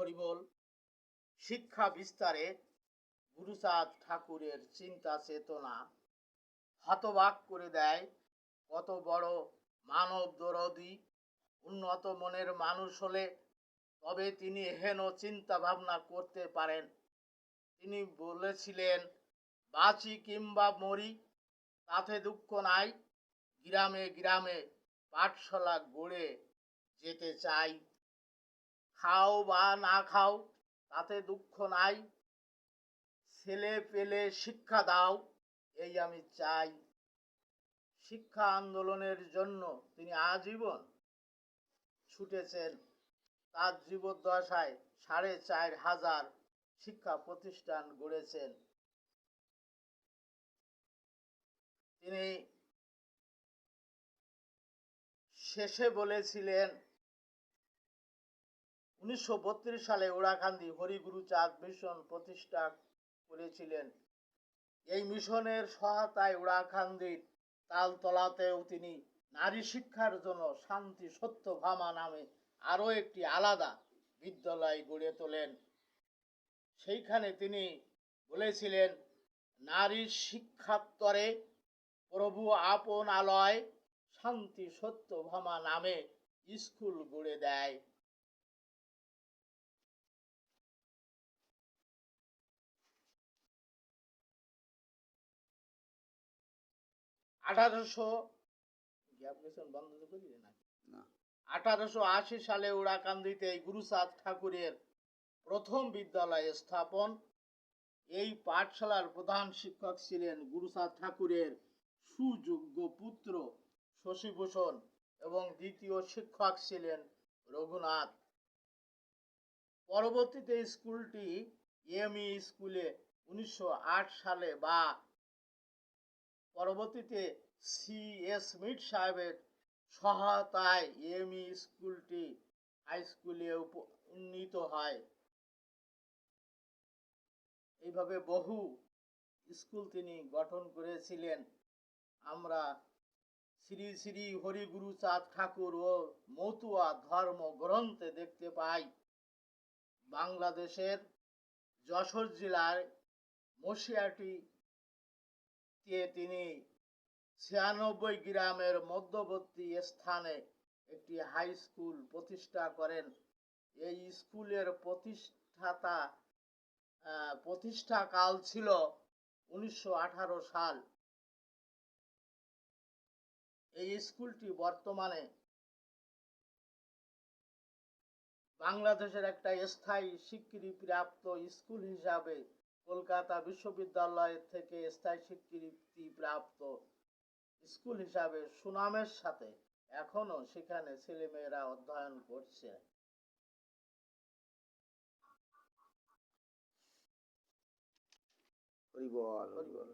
হরিবল শিক্ষা বিস্তারে গুরুচাঁদ ঠাকুরের চিন্তা চেতনা হতবাক করে দেয়। কত বড় মানব দরদি, উন্নত মনের মানুষ হলে তবে তিনি হেন চিন্তা ভাবনা করতে পারেন। তিনি বলেছিলেন, বাঁচি কিংবা মরি, তাতে দুঃখ নাই। গ্রামে গ্রামে পাঠশালা গড়ে যেতে চাই। খাও বা না খাও, তাতে দুঃখ নাই। ছেলে পেলে শিক্ষা দাও, এই আমি চাই। শিক্ষা আন্দোলনের জন্য তিনি আজীবন ছুটেছেন। তার জীবদ্দশায় সাড়ে চার হাজার শিক্ষা প্রতিষ্ঠান গড়েছেন। তিনি শেষে বলেছিলেন উনিশশো বত্রিশ সালে ওরাকান্দি হরিগুরু চাঁদ মিশন প্রতিষ্ঠা করেছিলেন। এই মিশনের সহায়তায় ওরাকান্দির তালতলাতেও তিনি নারী শিক্ষার জন্য শান্তি, সত্য, ভামা নামে আরও একটি আলাদা বিদ্যালয় গড়ে তোলেন। সেইখানে তিনি বলেছিলেন, নারী শিক্ষাত্তরে প্রভু আপন আলয় শান্তি, সত্য, ভামা নামে স্কুল গড়ে দেয়। আঠারোশো আশি সালে উড়াকান্দিতে গুরুচাঁদ ঠাকুরের প্রথম বিদ্যালয় স্থাপন। এই পাঠশালার প্রধান শিক্ষক ছিলেন গুরুচাঁদ ঠাকুরের সুযোগ্য পুত্র শশীভূষণ এবং দ্বিতীয় শিক্ষক ছিলেন রঘুনাথ। পরবর্তীতে স্কুলটি এমই স্কুলে উনিশশো আট সালে বা পরবর্তীতে সি এস মিট সাহেবের সহায়তায় এমই স্কুলটি হাই স্কুলে উন্নীত হয়। এইভাবে বহু স্কুল তিনি গঠন করেছিলেন। আমরা শ্রী শ্রী হরিগুরু চাঁদ ঠাকুর ও মতুয়া ধর্ম গ্রন্থে দেখতে পাই। বাংলাদেশের যশোর জেলার মশিয়াটি তিনি ছিয়ানব্বই গ্রামের মধ্যবর্তী স্থানে একটি হাই স্কুল প্রতিষ্ঠা করেন। এই স্কুলের প্রতিষ্ঠাতা প্রতিষ্ঠাকাল ছিল উনিশশো আঠারো সাল। এই স্কুলটি বর্তমানে বাংলাদেশের একটা স্থায়ী স্বীকৃতিপ্রাপ্ত স্কুল হিসাবে কলকাতা বিশ্ববিদ্যালয় থেকে স্থায়ী স্বীকৃতি প্রাপ্ত স্কুল হিসাবে সুনামের সাথে এখনও সেখানে ছেলেমেয়েরা অধ্যয়ন করছে। হরিবল হরিবল